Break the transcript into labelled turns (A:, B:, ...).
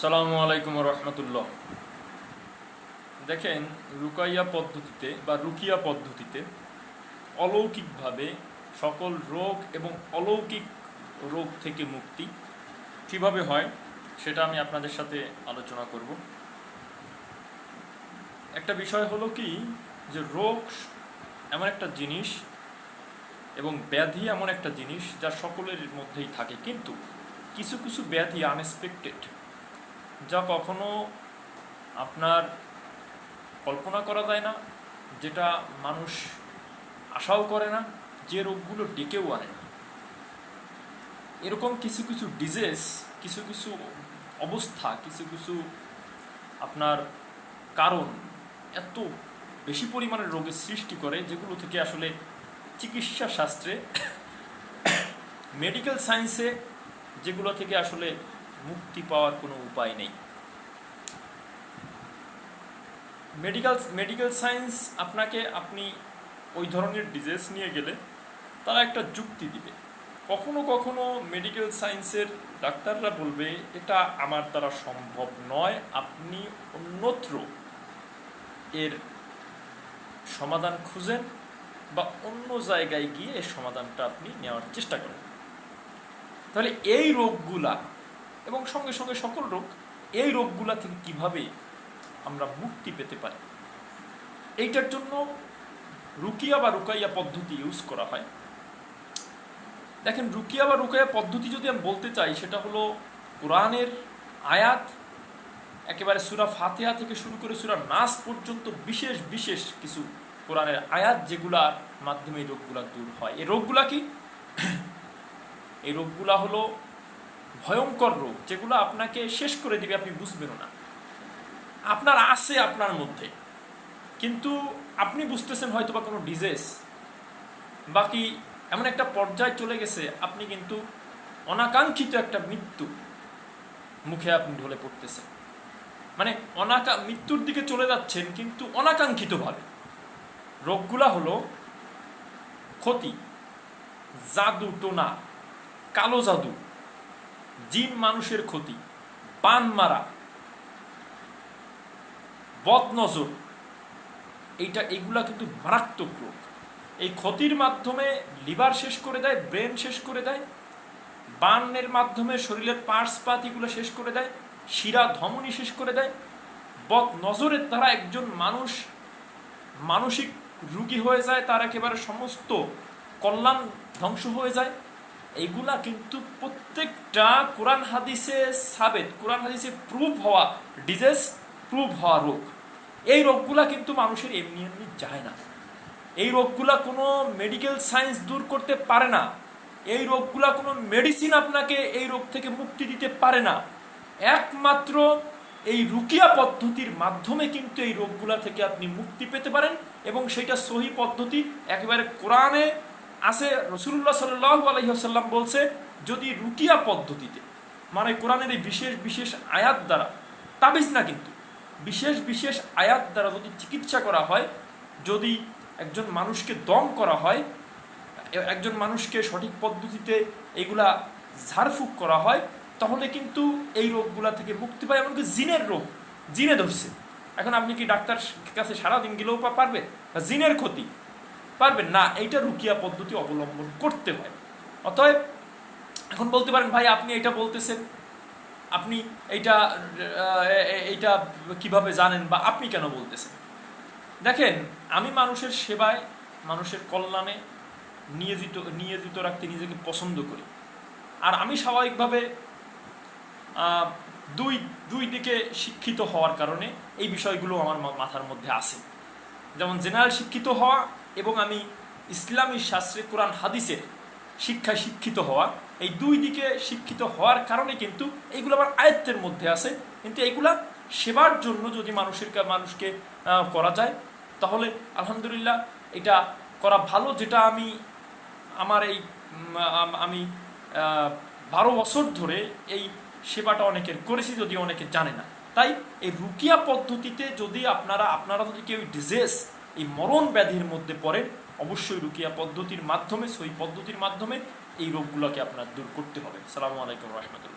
A: সালামু আলাইকুম রহমতুল্লাহ। দেখেন, রুকাইয়া পদ্ধতিতে বা রুকিয়া পদ্ধতিতে অলৌকিকভাবে সকল রোগ এবং অলৌকিক রোগ থেকে মুক্তি কীভাবে হয় সেটা আমি আপনাদের সাথে আলোচনা করব। একটা বিষয় হলো কি, যে রোগ এমন একটা জিনিস এবং ব্যাধি এমন একটা জিনিস যা সকলের মধ্যেই থাকে, কিন্তু কিছু কিছু ব্যাধি আনএক্সপেক্টেড যা কখনো আপনার কল্পনা করা যায় না, যেটা মানুষ আশাও করে না, যে রোগগুলো ডেকেও আনে না। এরকম কিছু কিছু ডিজিজ কিছু কিছু অবস্থা, কিছু কিছু আপনার কারণ এত বেশি পরিমাণে রোগের সৃষ্টি করে, যেগুলো থেকে আসলে চিকিৎসা শাস্ত্রে মেডিকেল সায়েন্সে যেগুলো থেকে আসলে মুক্তি পাওয়ার কোনো উপায় নেই। মেডিকেল মেডিকেল সায়েন্স আপনাকে, আপনি ওই ধরনের ডিজিজ নিয়ে গেলে তারা একটা যুক্তি দিবে। কখনো কখনো মেডিকেল সায়েন্সের ডাক্তাররা বলবে, এটা আমার দ্বারা সম্ভব নয়। আপনি অন্যত্র এর সমাধান খুঁজেন বা অন্য জায়গায় গিয়ে এর সমাধানটা আপনি নেওয়ার চেষ্টা করেন। তাহলে এই রোগগুলা এবং সঙ্গে সঙ্গে সকল রোগ, এই রোগগুলা থেকে কীভাবে আমরা মুক্তি পেতে পারি? এইটার জন্য রুকিয়া বা রুকাইয়া পদ্ধতি ইউজ করা হয়। দেখেন, রুকিয়া বা রুকাইয়া পদ্ধতি যদি আমি বলতে চাই, সেটা হলো কোরআনের আয়াত, একেবারে সুরা ফাতেহা থেকে শুরু করে সুরা নাস পর্যন্ত বিশেষ বিশেষ কিছু কোরআনের আয়াত যেগুলার মাধ্যমে এই রোগগুলা দূর হয়। এই রোগগুলা কি? এই রোগগুলা হলো ভয়ঙ্কর রোগ যেগুলো আপনাকে শেষ করে দিবে, আপনি বুঝবেনও না। আপনার আছে আপনার মধ্যে। কিন্তু আপনি বুঝতেছেন হয়তো বা কোনো ডিজিজ বাকি এমন একটা পর্যায়ে চলে গেছে, আপনি কিন্তু অনাকাঙ্ক্ষিত একটা মৃত্যু মুখে আপনি ঢলে পড়তেছেন। মানে অনাকা, মৃত্যুর দিকে চলে যাচ্ছেন, কিন্তু অনাকাঙ্ক্ষিতভাবে। রোগগুলা হলো ক্ষতি, জাদু টোনা, কালো জাদু। জিন মানুষের ক্ষতি পান মারা, বদনজর, এইটা এইগুলা কিন্তু মারাত্মক রোগ। এই ক্ষতির মাধ্যমে লিভার শেষ করে দেয়, ব্রেন শেষ করে দেয়, বানের মাধ্যমে শরীরের পার্টস পাতিগুলো শেষ করে দেয়, শিরা ধমনী শেষ করে দেয় বদ নজরের দ্বারা একজন মানুষ মানসিক রুগী হয়ে যায়, তার একেবারে সমস্ত কল্যাণ ধ্বংস হয়ে যায়। এইগুলা কিন্তু প্রত্যেকটা কোরআন হাদিসে সাবেত, কোরআন হাদিসে প্রুভ হওয়া ডিজেস প্রুভ হওয়া রোগ। এই রোগগুলা কিন্তু মানুষের এমনি এমনি যায় না। এই রোগগুলা কোনো মেডিকেল সায়েন্স দূর করতে পারে না। এই রোগগুলা কোনো মেডিসিন আপনাকে এই রোগ থেকে মুক্তি দিতে পারে না। একমাত্র এই রুকিয়া পদ্ধতির মাধ্যমে কিন্তু এই রোগগুলা থেকে আপনি মুক্তি পেতে পারেন এবং সেটা সহি পদ্ধতি একেবারে কোরআনে আছে রসুল্লাহ সাল্লাহ আলহিহাসাল্লাম বলছে, যদি রুকিয়া পদ্ধতিতে মানে কোরআনের এই বিশেষ বিশেষ আয়াত দ্বারা, তাবিজ না কিন্তু, বিশেষ বিশেষ আয়াত দ্বারা যদি চিকিৎসা করা হয়, যদি একজন মানুষকে দম করা হয় একজন মানুষকে সঠিক পদ্ধতিতে এগুলা ঝাড়ফুঁক করা হয়, তাহলে কিন্তু এই রোগগুলা থেকে মুক্তি পায়, এমনকি জিনের রোগ, জিনে ধরছে। এখন আপনি কি ডাক্তার কাছে সারাদিন গেলেও পারবে জিনের ক্ষতি। পারবেন না, এইটা রুকিয়া পদ্ধতি অবলম্বন করতে হয়। অতএব, এখন বলতে পারেন, ভাই, আপনি এটা বলতেছেন, আপনি এইটা এইটা কীভাবে জানেন বা আপনি কেন বলতেছেন? দেখেন, আমি মানুষের সেবায়, মানুষের কল্যাণে নিয়োজিত নিয়োজিত রাখতে নিজেকে পছন্দ করি। আর আমি স্বাভাবিকভাবে দুই দুই দিকে শিক্ষিত হওয়ার কারণে এই বিষয়গুলো আমার মাথার মধ্যে আসে যেমন জেনারেল শিক্ষিত হওয়া এবং আমি ইসলামী শাস্ত্রে কোরআন হাদিসের শিক্ষায় শিক্ষিত হওয়া, এই দুই দিকে শিক্ষিত হওয়ার কারণে কিন্তু এইগুলো আমার আয়ত্তের মধ্যে আছে। কিন্তু এইগুলা সেবার জন্য যদি মানুষের মানুষকে করা যায়, তাহলে আলহামদুলিল্লাহ এটা করা ভালো। যেটা আমি, আমার এই আমি বারো বছর ধরে এই সেবাটা অনেকের করেছি যদি অনেকে জানে না। তাই এই রুকিয়া পদ্ধতিতে যদি আপনারা আপনারা যদি কেউ ডিজেস এই মরণ ব্যাধির মধ্যে পড়ে অবশ্যই রুকিয়া পদ্ধতির মাধ্যমে সই পদ্ধতির মাধ্যমে এই রোগগুলোকে আপনার দূর করতে হবে। সালামু আলাইকুম রহমতুল্লাহ।